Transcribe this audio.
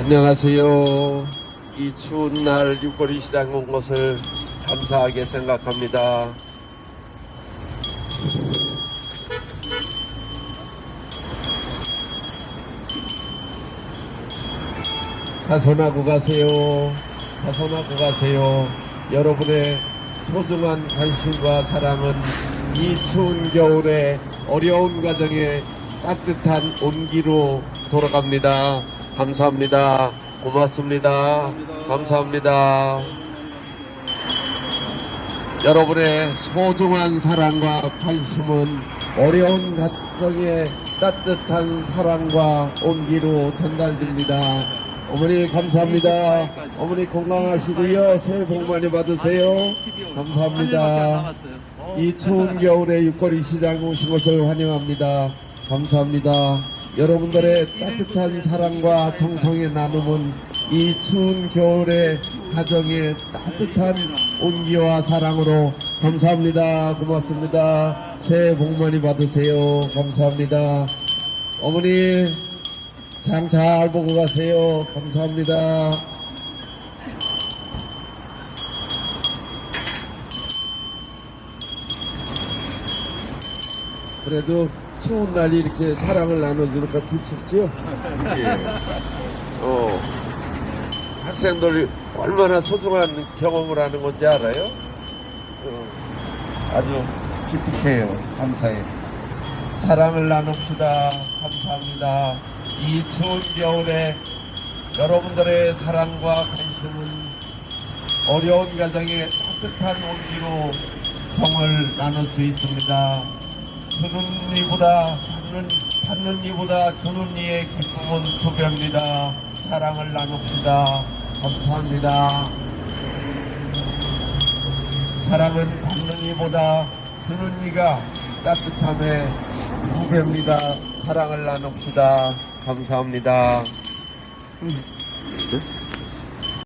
안녕하세요. 이 추운 날 육거리 시장 온 것을 감사하게 생각합니다. 자선하고 가세요. 자선하고 가세요. 여러분의 소중한 관심과 사랑은 이 추운 겨울에 어려운 가정에 따뜻한 온기로 돌아갑니다. 감사합니다. 고맙습니다. 감사합니다. 여러분의 소중한 사랑과 관심은 어려운 가정에 따뜻한 사랑과 온기로 전달됩니다. 어머니 감사합니다. 어머니 건강하시고요. 새해 복 많이 받으세요. 감사합니다. 이 추운 겨울에 육거리 시장 오신 것을 환영합니다. 감사합니다. 여러분들의 따뜻한 사랑과 정성의 나눔은 이 추운 겨울의 가정의 따뜻한 온기와 사랑으로 감사합니다. 고맙습니다. 새해 복 많이 받으세요. 감사합니다. 어머니 장 잘 보고 가세요. 감사합니다. 그래도 추운 날이 이렇게 사랑을 나눠주니까 좋겠죠? 어, 학생들이 얼마나 소중한 경험을 하는 건지 알아요? 어, 아주 기특해요. 감사해요. 사랑을 나눕시다. 감사합니다. 이 추운 겨울에 여러분들의 사랑과 관심은 어려운 가정에 따뜻한 온기로 정을 나눌 수 있습니다. 주는 이보다 받는, 받는 이보다 주는 이의 기쁨은 두 배입니다. 사랑을 나눕시다. 감사합니다. 사랑은 받는 이보다 주는 이가 따뜻함의 두 배입니다. 사랑을 나눕시다. 감사합니다. 음.